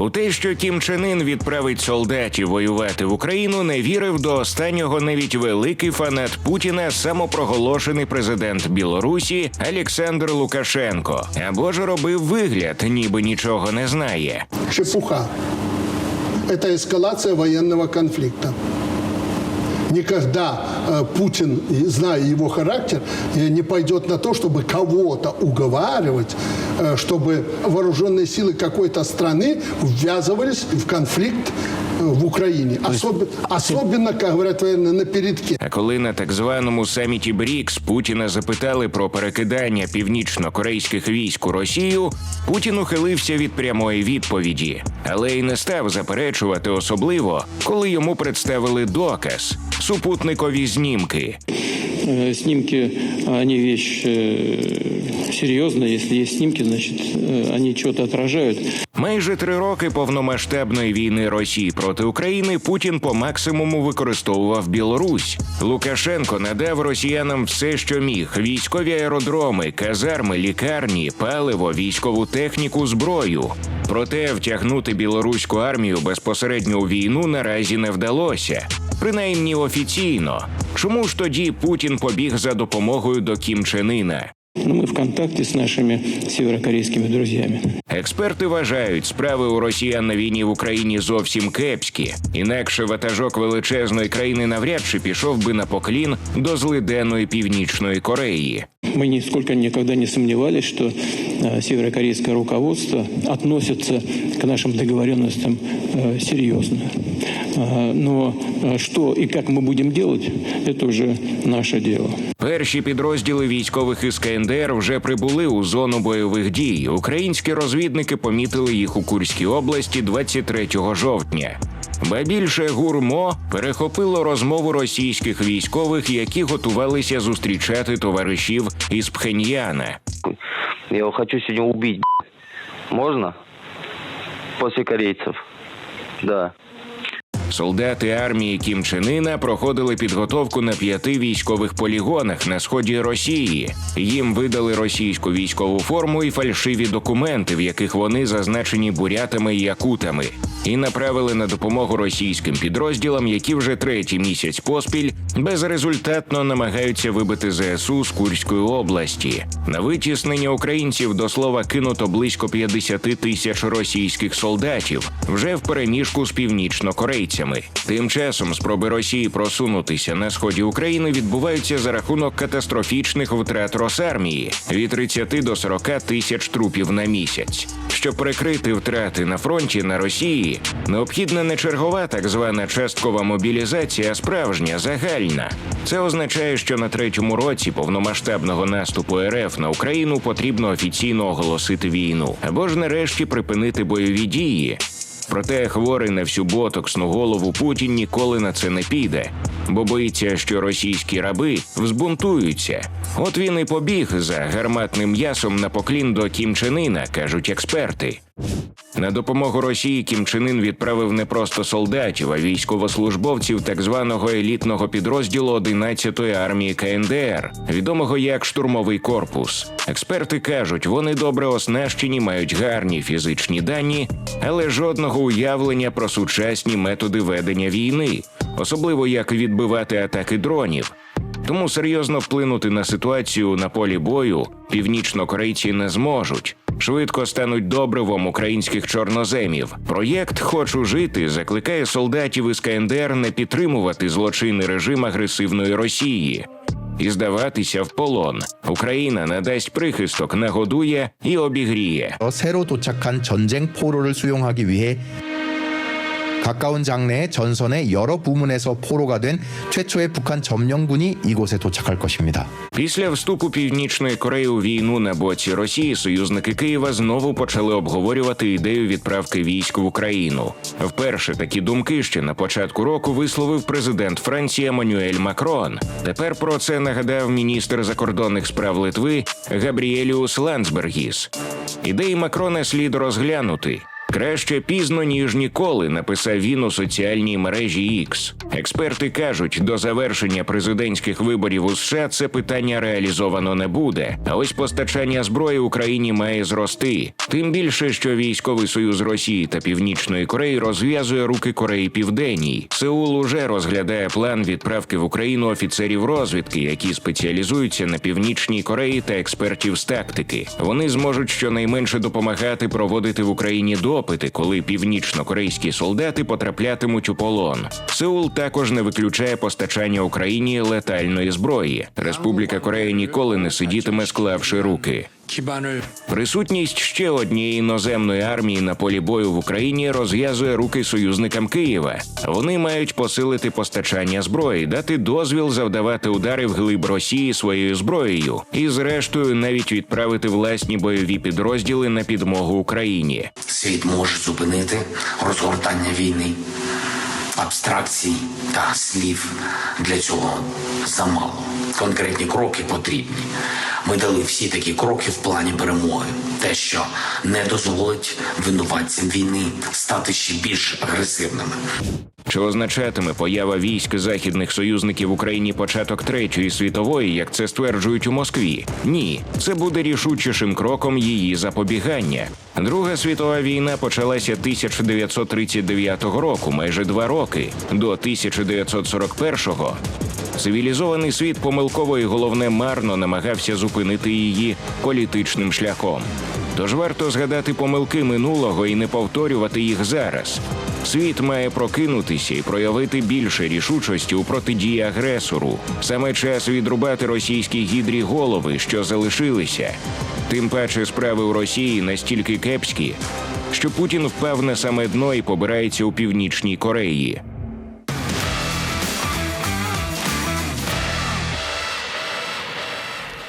У те, що Кім Чен Ін відправить солдатів воювати в Україну, не вірив до останнього навіть великий фанат Путіна, самопроголошений президент Білорусі Олександр Лукашенко, або ж робив вигляд, ніби нічого не знає. Шепуха. Это эскалация военного конфликта. Никогда э, Путин, и зная его характер, э, не пойдет на то, чтобы кого-то уговаривать, э, чтобы вооруженные силы какой-то страны ввязывались в конфликт э, в Украине. Особенно, особенно, как говорят военные, на передке. А коли на так званому саміті БРІКС Путіна запитали про перекидання північно-корейських військ у Росію, Путін ухилився від прямої відповіді, але й не став заперечувати особливо, коли йому представили доказ супутникові знімки. Э, Снимки, они вещь э, серьезная. Если есть снимки, значит, э, они что-то отражают. Майже три роки повномасштабної війни Росії проти України Путін по максимуму використовував Білорусь. Лукашенко надав росіянам все, що міг: військові аеродроми, казарми, лікарні, паливо, військову техніку, зброю. Проте втягнути білоруську армію безпосередньо у війну наразі не вдалося, принаймні офіційно. Чому ж тоді Путін побіг за допомогою до Кім Чен Іна? Но мы в контакте с нашими северокорейскими друзьями. Експерти вважають, справи у росіян на війні в Україні зовсім кепські. Інакше ватажок величезної країни навряд чи пішов би на поклін до злиденної північної Кореї. Мы нисколько никогда не сомневались, что э, северокорейское руководство относится к нашим договоренностям э, серьезно. Э, но э, что и как мы будем делать, это уже наше дело. Перші підрозділи військових із КНДР вже прибули у зону бойових дій. Українські розвідники помітили їх у Курській області 23 жовтня. Ба більше гурмо перехопило розмову російських військових, які готувалися зустрічати товаришів із Пхеньяна. Я его хочу сегодня убить. Можно? После корейцев. Да. Солдати армії Кім Чен Іна проходили підготовку на п'яти військових полігонах на сході Росії. Їм видали російську військову форму і фальшиві документи, в яких вони зазначені бурятами і якутами, і направили на допомогу російським підрозділам, які вже третій місяць поспіль безрезультатно намагаються вибити ЗСУ з Курської області. На витіснення українців до слова кинуто близько 50 тисяч російських солдатів вже в переміжку з північнокорейцями. Тим часом спроби Росії просунутися на сході України відбуваються за рахунок катастрофічних втрат Росармії від 30 до 40 тисяч трупів на місяць. Щоб перекрити втрати на фронті на Росії, необхідна не чергова так звана часткова мобілізація, а справжня загальна. Це означає, що на третьому році повномасштабного наступу РФ на Україну потрібно офіційно оголосити війну або ж нарешті припинити бойові дії. Проте хворий на всю ботоксну голову Путін ніколи на це не піде, бо боїться, що російські раби взбунтуються. От він і побіг за гарматним м'ясом на поклін до Кім кажуть експерти. На допомогу Росії Кім Чен Ін відправив не просто солдатів, а військовослужбовців так званого елітного підрозділу 11-ї армії КНДР, відомого як штурмовий корпус. Експерти кажуть, вони добре оснащені, мають гарні фізичні дані, але жодного уявлення про сучасні методи ведення війни, особливо як відбивати атаки дронів. Тому серйозно вплинути на ситуацію на полі бою північнокорейці не зможуть Швидко стануть добривом українських чорноземів. Проєкт Хочу жити закликає солдатів із КНДР не підтримувати злочинний режим агресивної Росії і здаватися в полон. Україна надасть прихисток, нагодує і обігріє. 어, 새로 도착한 전쟁 포로를 수용하기 위해 가까운 장래에 전선의 여러 부문에서 포로가 된 최초의 북한 점령군이 이곳에 도착할 것입니다. Після вступу Північної Кореї у війну на боці Росії союзники Києва знову почали обговорювати ідею відправки військ в Україну. Вперше такі думки ще на початку року висловив президент Франції Еммануель Макрон. Тепер про це нагадав міністр закордонних справ Литви Габріеліус Ландсбергіс. Ідеї Макрона слід розглянути. Краще пізно ніж ніколи, написав він у соціальній мережі X. Експерти кажуть, до завершення президентських виборів у США це питання реалізовано не буде. А ось постачання зброї Україні має зрости. Тим більше, що військовий союз Росії та Північної Кореї розв'язує руки Кореї Південній. Сеул уже розглядає план відправки в Україну офіцерів розвідки, які спеціалізуються на північній Кореї та експертів з тактики. Вони зможуть щонайменше допомагати проводити в Україні допити, коли північно-корейські солдати потраплятимуть у полон. Сеул також не виключає постачання Україні летальної зброї. Республіка Корея ніколи не сидітиме, склавши руки. Присутність ще однієї іноземної армії на полі бою в Україні розв'язує руки союзникам Києва. Вони мають посилити постачання зброї, дати дозвіл завдавати удари в глиб Росії своєю зброєю і, зрештою, навіть відправити власні бойові підрозділи на підмогу Україні. Світ може зупинити розгортання війни. Абстракцій та слів для цього замало. Конкретні кроки потрібні. Ми дали всі такі кроки в плані перемоги. Те, що не дозволить винуватцям війни стати ще більш агресивними. Чи означатиме поява військ західних союзників в Україні початок третьої світової, як це стверджують у Москві? Ні, це буде рішучішим кроком її запобігання. Друга світова війна почалася 1939 року, майже два роки до 1941-го. Цивілізований світ помилково і головне марно намагався зупинити її політичним шляхом. Тож варто згадати помилки минулого і не повторювати їх зараз. Світ має прокинутися і проявити більше рішучості у протидії агресору. Саме час відрубати російські гідрі голови, що залишилися. Тим паче справи у Росії настільки кепські, що Путін впав саме дно і побирається у північній Кореї.